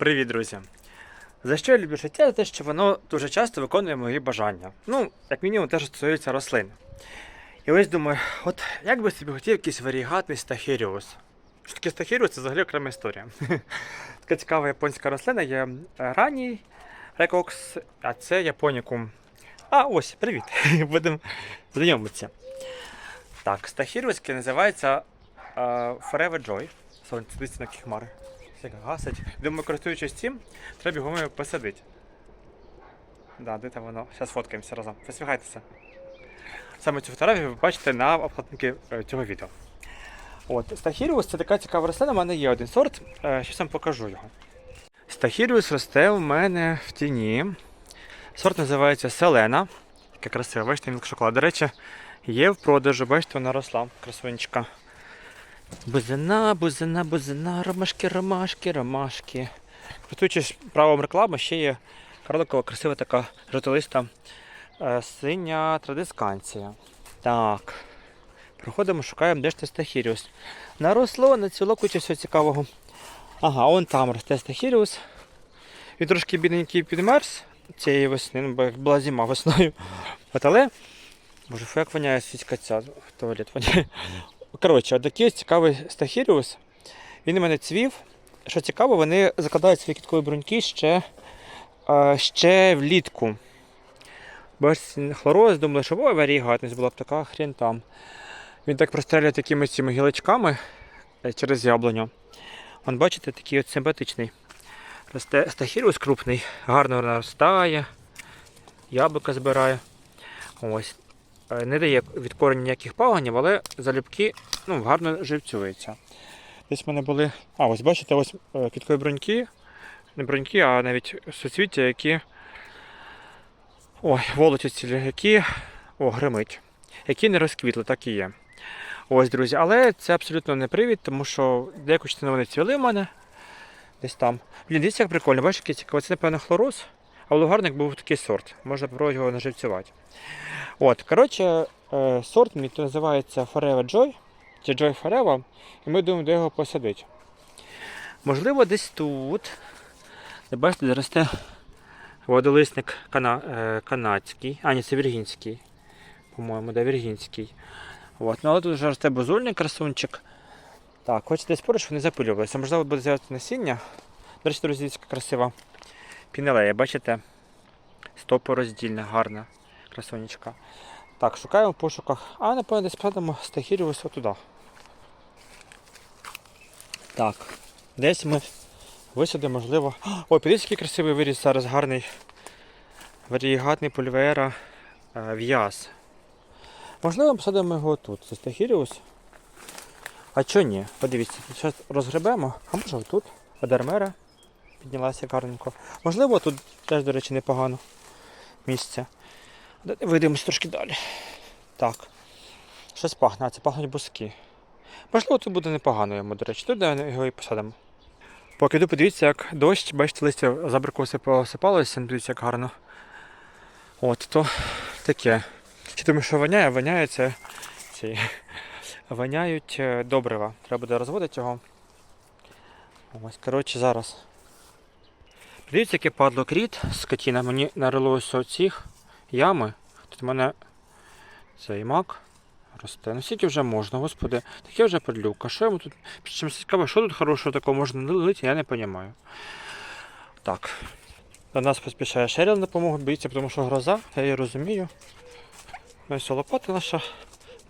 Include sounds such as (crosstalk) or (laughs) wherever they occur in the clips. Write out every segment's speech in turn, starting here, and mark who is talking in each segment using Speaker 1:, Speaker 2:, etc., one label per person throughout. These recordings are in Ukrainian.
Speaker 1: Привіт, друзі! За що я люблю життя? За те, що воно дуже часто виконує мої бажання. Ну, як мінімум, те, що стосується рослин. І ось думаю, от як би собі хотів якийсь варігатний стахіріус. Що таке стахіріус, це взагалі окрема історія. (laughs) Така цікава японська рослина є е, ранній рекокс, а це японікум. А, ось, привіт! (laughs) Будемо знайомитися. Так, стахіріуський називається е, Forever Joy. Сонце, на хмари. Як гасить. Думаю, користуючись цим, треба його посадити. Да, де там воно? Зараз фоткаємося разом. Посміхайтеся. Саме цю фотографію ви бачите на обкладинці е, цього відео. От, Стахіріус це така цікава рослина, у мене є один сорт. Е, Щось вам покажу його. Стахіріус росте у мене в тіні. Сорт називається Селена. Яка красива, бачите, мілк шоколад. До речі, є в продажу, бачите, вона росла, красунечка. Бузина, бузина, бузина, ромашки, ромашки, ромашки. Користуючись правом реклами, ще є карликова, красива така жовтолиста е, синя традисканція. Так. Проходимо, шукаємо, де ж це стахіріус. Наросло, нацвіло кучу всього цікавого. Ага, он там росте стахіріус. Він трошки бідненький підмерз цієї весни, ну, бо була зима весною. От але, боже, фу, як воняє світська ця туалет воняє. Коротше, такий ось цікавий стахіріус. Він у мене цвів. Що цікаво, вони закладають свої кіткові бруньки ще, ще влітку. Бачите, хлороз, думали, що ой, варігатність була б така хрень там. Він так прострелює такими цими гілочками е, через яблуню. Вон, бачите, такий от симпатичний. Росте стахіріус крупний, гарно наростає, яблука збирає. Ось. Е, Не дає від корені ніяких паганів, але залюбки ну, гарно живцюється. Десь в мене були. А, ось бачите, ось е, квіткові броньки. Не броньки, а навіть суцвіття, які. Ой, волоті які. О, гримить. Які не розквітли, так і є. Ось, друзі, але це абсолютно не привід, тому що деяку частину вони цвіли в мене. Десь там. Блін, дивіться, як прикольно, бачите, цікавий. Це, напевно, хлороз, а вологарник був такий сорт. Можна попробувати його наживцювати. От, коротше, е, сорт мій називається Forever Joy, чи Joy Forever, і ми думаємо, де його посадити. Можливо, десь тут. Ви бачите, де росте водолисник кана, е, канадський, а ні, це віргінський. По-моєму, да, віргінський. От, ну, але тут вже росте бузульний красунчик. Так, хочете спорити, щоб не запилювалося. Можливо, буде з'явитися насіння. До речі, друзі, красива пінелея, бачите? Стопороздільна, гарна красунечка. Так, шукаємо в пошуках. А, напевно, десь падаємо стахіріус отуди. Так. Десь ми висадимо, можливо. Ой, подивіться, який красивий виріс зараз гарний варігатний польвера е, в'яз. Можливо, посадимо його тут. Це стахіріус. А чого ні? Подивіться, зараз розгребемо, а може отут. Адермера піднялася гарненько. Можливо, тут теж, до речі, непогано місце. Вийдемось трошки далі. Так. Щось пахне, а це пахнуть буски. Можливо, тут буде непогано йому, до речі, тут його і посадимо. Поки йду, подивіться, як дощ, бачите, листя забрику посипалося, дивіться, як гарно. От, то таке. Чи тому, що воняє, воняє це ці. Воняють е, добрива. Треба буде розводити його. Ось, коротше, зараз. Дивіться, яке падло кріт, скотіна. Мені нарилося оцих ями. Тут в мене цей мак росте. Ну скільки вже можна, господи. Таке вже подлюка. Що йому тут? Чим цікаво, що тут хорошого такого можна налити, я не розумію. Так. До нас поспішає Шеріл на допомогу, боїться, тому що гроза, я її розумію. Ось лопата наша,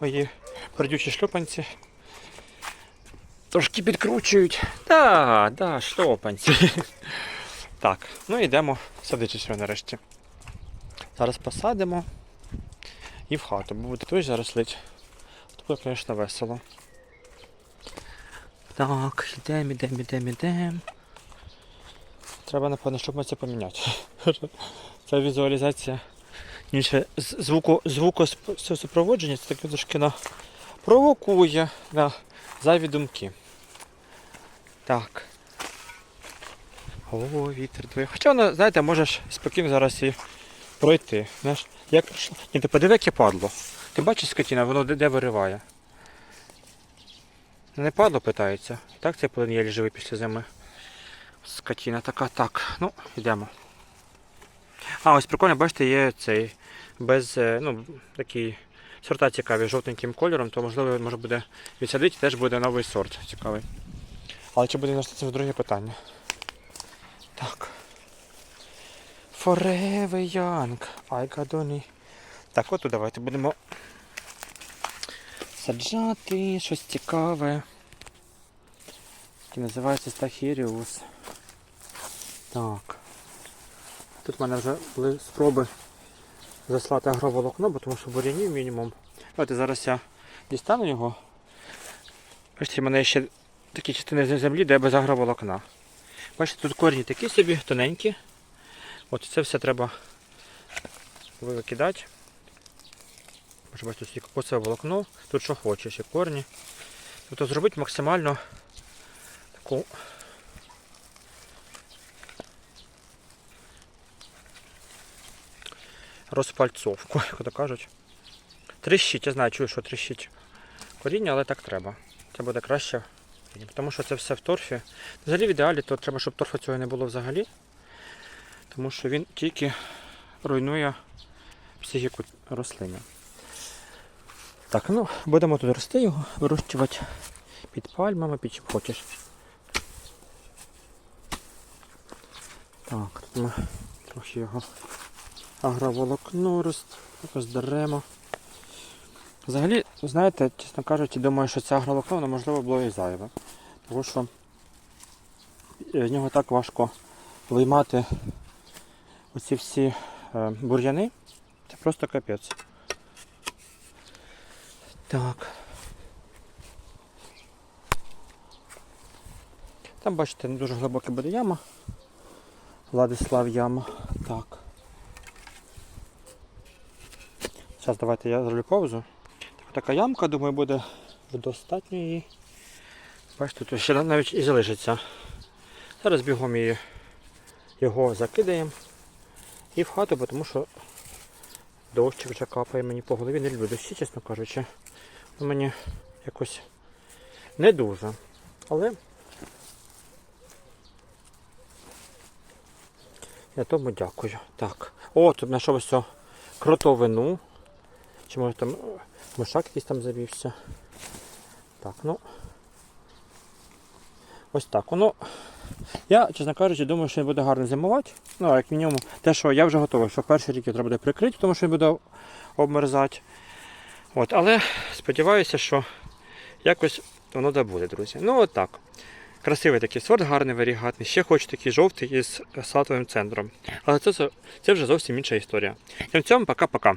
Speaker 1: мої пердючі шлюпанці. Трошки підкручують. Так, да, шльопанці. (laughs) Так, ну йдемо садити все нарешті. Зараз посадимо і в хату, бо буде дощ зараз лить. Тут звісно, весело. Так, йдемо, йдемо, йдемо, йдемо. Треба, напевно, щоб ми це поміняти. (laughs) Це візуалізація. Інше звуку, звуку супроводження це таке трошки на провокує на зайві думки. Так. О, вітер дує. Хоча воно, знаєте, можеш спокійно зараз і пройти. Знаєш, як пройшло? Ні, ти подиви, яке падло. Ти бачиш скотіна, воно де, де вириває. Не падло, питається. Так цей полин єлі живий після зими. Скотіна така, так. Ну, йдемо. А, ось прикольно, бачите, є цей без, е, ну, такий сорта цікаві жовтеньким кольором, то можливо може буде відсадити, теж буде новий сорт цікавий. Але чи буде нести це друге питання. Так. Forever Young. Only. Так, от давайте будемо саджати щось цікаве. Який називається Стахіріус. Так. Тут в мене вже були спроби заслати агроволокно, бо тому що бурянів мінімум. Давайте зараз я дістану його. Бачите, в мене ще такі частини землі, де без агроволокна. Бачите, тут корні такі собі, тоненькі. От це все треба викидати. Бачите, бачите, тут кокосове волокно, тут що хочеш, і корні. Тобто зробити максимально таку розпальцовку, (laughs) як то кажуть. Тріщить, я знаю, чую, що тріщить коріння, але так треба. Це буде краще. Тому що це все в торфі. Взагалі в ідеалі то треба, щоб торфу цього не було взагалі. Тому що він тільки руйнує психіку рослини. Так, ну, будемо тут рости його, вирощувати під пальмами, під чим хочеш. Так, тут ми трохи його агроволокно роз- роздаремо. Взагалі, знаєте, чесно кажучи, думаю, що це агроволокно, воно можливо було і зайве. Тому що е, з нього так важко виймати оці всі е, бур'яни. Це просто капець. Так. Там, бачите, не дуже глибока буде яма. Владислав яма. Так. Зараз давайте я зроблю паузу. Так, така ямка, думаю, буде достатньо її. Бачите, тут ще навіть і залишиться. Зараз бігом її його закидаємо і в хату, бо тому що дощ вже капає мені по голові. Не люблю дощі, чесно кажучи. Ну, мені якось не дуже. Але я тому дякую. Так. О, тут знайшов ось цю кротовину. Чи може там мишак якийсь там завівся. Так, ну. Ось так. Воно. Я, чесно кажучи, думаю, що він буде гарно зимувати. Ну, як мінімум, те, що я вже готовий, що перший рік його треба буде прикрити, тому що він буде обмерзати. От, але сподіваюся, що якось воно добуде, друзі. Ну от так. Красивий такий сорт, гарний варігатний. Ще хочу такий жовтий із салатовим центром. Але це, це вже зовсім інша історія. Тим цьому пока-пока.